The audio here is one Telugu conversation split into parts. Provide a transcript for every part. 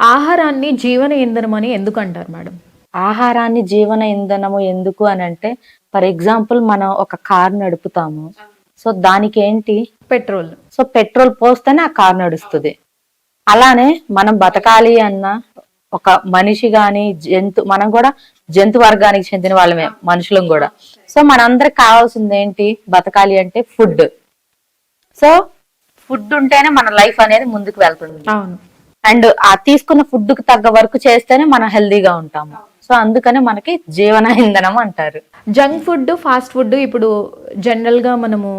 ఆహారాన్ని జీవన ఇంధనం అని ఎందుకు అంటారు మేడం? ఆహారాన్ని జీవన ఇంధనము ఎందుకు అని అంటే ఫర్ ఎగ్జాంపుల్ మనం ఒక కార్ నడుపుతాము. సో దానికి ఏంటి పెట్రోల్. సో పెట్రోల్ పోస్తేనే ఆ కార్ నడుస్తుంది. అలానే మనం బతకాలి అన్న ఒక మనిషి గాని జంతు మనం కూడా జంతు వర్గానికి చెందిన వాళ్ళమే మనుషులం కూడా. సో మనందరికి కావాల్సింది ఏంటి? బతకాలి అంటే ఫుడ్. సో ఫుడ్ ఉంటేనే మన లైఫ్ అనేది ముందుకు వెళ్తుంది. అవును. అండ్ ఆ తీసుకున్న ఫుడ్కు తగ్గ వర్క్ చేస్తేనే మనం హెల్దీగా ఉంటాము. సో అందుకనే మనకి జీవన ఇంధనం అంటారు. జంక్ ఫుడ్ ఫాస్ట్ ఫుడ్ ఇప్పుడు జనరల్గా మనము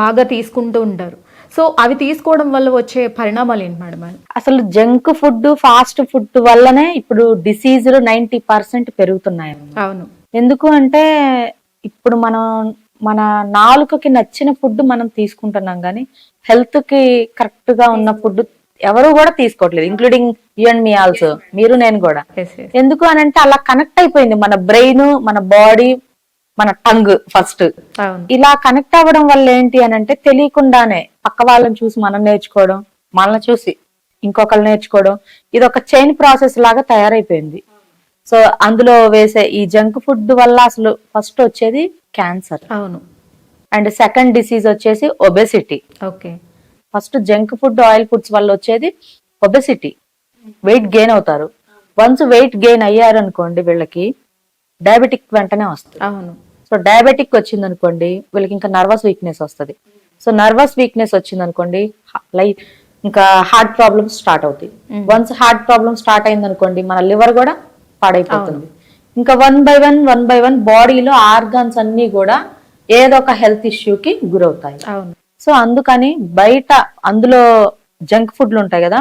బాగా తీసుకుంటూ ఉంటారు. సో అవి తీసుకోవడం వల్ల వచ్చే పరిణామాలు ఏంటి మేడం? అసలు జంక్ ఫుడ్ ఫాస్ట్ ఫుడ్ వల్లనే ఇప్పుడు డిసీజులు నైన్టీ పర్సెంట్ పెరుగుతున్నాయి అవును. ఎందుకు అంటే ఇప్పుడు మనం మన నాలుకకి నచ్చిన ఫుడ్ మనం తీసుకుంటున్నాం కానీ హెల్త్కి కరెక్ట్గా ఉన్న ఫుడ్ ఎవరు కూడా తీసుకోవట్లేదు including you and me also మీరు నేను కూడా. ఎందుకు అని అంటే అలా కనెక్ట్ అయిపోయింది మన బ్రెయిన్ మన బాడీ మన టంగ్ ఫస్ట్ ఇలా కనెక్ట్ అవ్వడం వల్ల ఏంటి అని అంటే తెలియకుండానే పక్క వాళ్ళని చూసి మనం నేర్చుకోవడం మనల్ని చూసి ఇంకొకరు నేర్చుకోవడం ఇది ఒక చైన్ ప్రాసెస్ లాగా తయారైపోయింది. సో అందులో వేసే ఈ జంక్ ఫుడ్ వల్ల అసలు ఫస్ట్ వచ్చేది క్యాన్సర్ అవును. అండ్ సెకండ్ డిసీజ్ వచ్చేసి obesity okay first junk food oil foods వల్ల వచ్చేది ఒబెసిటీ వెయిట్ గెయిన్ అవుతారు. వన్స్ వెయిట్ గెయిన్ అయ్యారు అనుకోండి వీళ్ళకి డయాబెటిక్ వెంటనే వస్తుంది. అవును. సో డయాబెటిక్ వచ్చింది అనుకోండి వీళ్ళకి ఇంకా నర్వస్ వీక్నెస్ వస్తుంది. సో నర్వస్ వీక్నెస్ వచ్చింది అనుకోండి లైక్ ఇంకా హార్ట్ ప్రాబ్లమ్స్ స్టార్ట్ అవుతాయి. వన్స్ హార్ట్ ప్రాబ్లమ్ స్టార్ట్ అయింది అనుకోండి మన లివర్ కూడా పాడైపోతుంది. ఇంకా one by one one by one బాడీలో ఆర్గాన్స్ అన్ని కూడా ఏదో ఒక హెల్త్ ఇష్యూకి గురవుతాయి. అవును. సో అందుకని బయట అందులో జంక్ ఫుడ్లు ఉంటాయి కదా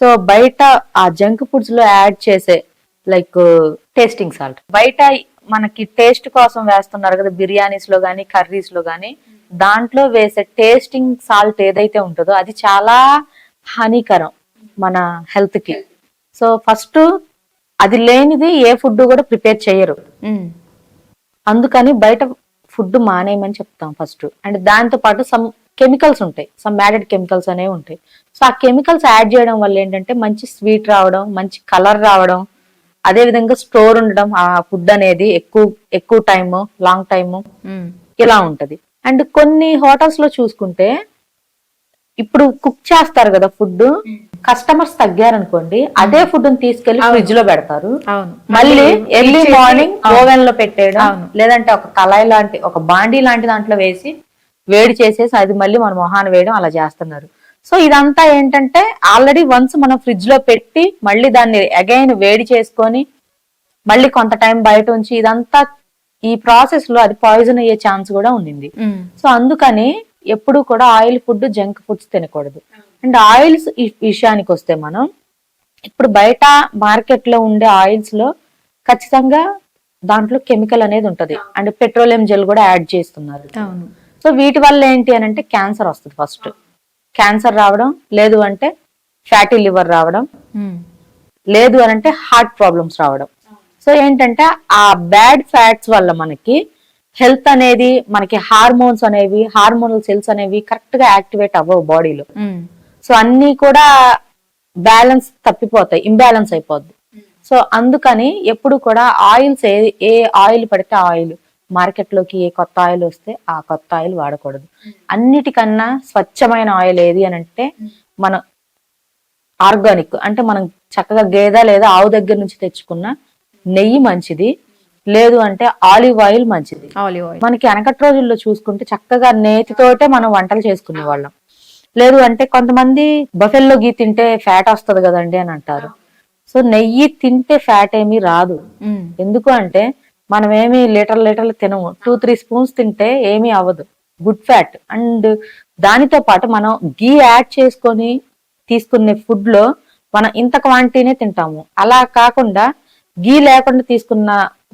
సో బయట ఆ జంక్ ఫుడ్స్లో యాడ్ చేసే లైక్ టేస్టింగ్ సాల్ట్. బయట మనకి టేస్ట్ కోసం వేస్తున్నారు కదా బిర్యానీస్లో గానీ కర్రీస్లో గానీ దాంట్లో వేసే టేస్టింగ్ సాల్ట్ ఏదైతే ఉంటుందో అది చాలా హానికరం మన హెల్త్కి సో ఫస్ట్ అది లేనిది ఏ ఫుడ్ కూడా ప్రిపేర్ చేయరు. అందుకని బయట ఫుడ్ మానేయమని చెప్తాం ఫస్ట్. అండ్ దాంతో పాటు సమ్ కెమికల్స్ ఉంటాయి. సమ్ యాడెడ్ కెమికల్స్ అనేవి ఉంటాయి. సో ఆ కెమికల్స్ యాడ్ చేయడం వల్ల ఏంటంటే మంచి స్వీట్ రావడం మంచి కలర్ రావడం అదే విధంగా స్టోర్ ఉండడం ఆ ఫుడ్ అనేది ఎక్కువ ఎక్కువ టైమ్ లాంగ్ టైమ్. ఇలా ఉంటది. అండ్ కొన్ని హోటల్స్లో చూసుకుంటే ఇప్పుడు కుక్ చేస్తారు కదా ఫుడ్ కస్టమర్స్ తగ్గారనుకోండి అదే ఫుడ్ తీసుకెళ్ళి ఫ్రిడ్జ్లో పెడతారు. మళ్ళీ ఎర్లీ మార్నింగ్ ఓవెన్లో పెట్టేయడం. లేదంటే ఒక కళాయి లాంటి ఒక బాండీ లాంటి దాంట్లో వేసి వేడి చేసేసి అది మళ్ళీ మన మొహాన వేయడం అలా చేస్తున్నారు. సో ఇదంతా ఏంటంటే ఆల్రెడీ వన్స్ మనం ఫ్రిడ్జ్లో పెట్టి మళ్ళీ దాన్ని అగైన్ వేడి చేసుకొని మళ్ళీ కొంత టైం బయట ఉంచి ఇదంతా ఈ ప్రాసెస్లో అది పాయిజన్ అయ్యే ఛాన్స్ కూడా ఉండింది. సో అందుకని ఎప్పుడు కూడా ఆయిల్ ఫుడ్ జంక్ ఫుడ్స్ తినకూడదు. అండ్ ఆయిల్స్ విషయానికి వస్తే మనం ఇప్పుడు బయట మార్కెట్లో ఉండే ఆయిల్స్లో ఖచ్చితంగా దాంట్లో కెమికల్ అనేది ఉంటది. అండ్ పెట్రోలియం జెల్ కూడా యాడ్ చేస్తున్నారు. సో వీటి వల్ల ఏంటి అని అంటే క్యాన్సర్ వస్తుంది ఫస్ట్. క్యాన్సర్ రావడం లేదు అంటే ఫ్యాటీ లివర్ రావడం ఉమ్. లేదు అని అంటే హార్ట్ ప్రాబ్లమ్స్ రావడం. సో ఏంటంటే ఆ బ్యాడ్ ఫ్యాట్స్ వల్ల మనకి హెల్త్ అనేది మనకి హార్మోన్స్ అనేవి హార్మోనల్ సెల్స్ అనేవి కరెక్ట్గా యాక్టివేట్ అవ్వవు బాడీలో. ఉమ్. సో అన్ని కూడా బ్యాలెన్స్ తప్పిపోతాయి ఇంబ్యాలెన్స్ అయిపోద్ది. సో అందుకని ఎప్పుడు కూడా ఆయిల్స్ ఏ ఏ ఆయిల్ పడితే ఆయిల్ మార్కెట్లోకి ఏ కొత్త ఆయిల్ వస్తే ఆ కొత్త ఆయిల్ వాడకూడదు. అన్నిటికన్నా స్వచ్ఛమైన ఆయిల్ ఏది అని అంటే మన ఆర్గానిక్ అంటే మనం చక్కగా గేదె లేదా ఆవు దగ్గర నుంచి తెచ్చుకున్న నెయ్యి మంచిది లేదు అంటే ఆలివ్ ఆయిల్ మంచిది. Olive oil. మనకి వెనకటి రోజుల్లో చూసుకుంటే చక్కగా నేతితోటే మనం వంటలు చేసుకునే వాళ్ళం. లేదు అంటే కొంతమంది బఫెల్లో గీ తింటే ఫ్యాట్ వస్తుంది కదండి అని అంటారు. సో నెయ్యి తింటే ఫ్యాట్ ఏమీ రాదు. ఎందుకు అంటే మనం ఏమి లీటర్ లీటర్లు తినము. టూ త్రీ స్పూన్స్ తింటే ఏమీ అవ్వదు. గుడ్ ఫ్యాట్ అండ్ దానితో పాటు మనం గీ యాడ్ చేసుకొని తీసుకునే ఫుడ్లో మనం ఇంత క్వాంటిటీనే తింటాము. అలా కాకుండా గీ లేకుండా తీసుకున్న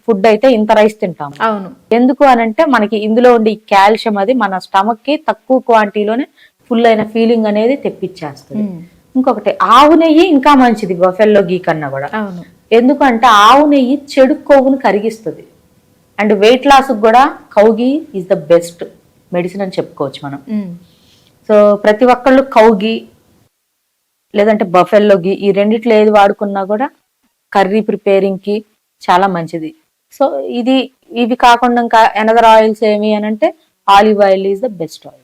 ఫుడ్ అయితే ఇంత రైస్ తింటాము. అవును. ఎందుకు అని అంటే మనకి ఇందులో ఉండే కాల్షియం అది మన స్టమక్కి తక్కువ క్వాంటిటీలోనే ఫుల్ అయిన ఫీలింగ్ అనేది తెప్పించేస్తుంది. ఇంకొకటి ఆవు నెయ్యి ఇంకా మంచిది బఫెల్లో గీ కన్నా కూడా. అవును. ఎందుకంటే ఆవు నెయ్యి చెడు కొవ్వును కరిగిస్తుంది. అండ్ వెయిట్ లాస్ కూడా cow ghee is the best medicine అని చెప్పుకోవచ్చు మనం. సో ప్రతి ఒక్కళ్ళు కౌగి లేదంటే బఫెల్లో గీ ఈ రెండిట్లో ఏది వాడుకున్నా కూడా కర్రీ ప్రిపేరింగ్కి చాలా మంచిది. సో ఇది ఇవి కాకుండా ఇంకా ఎనదర్ ఆయిల్స్ ఏమి అని అంటే olive oil is the best oil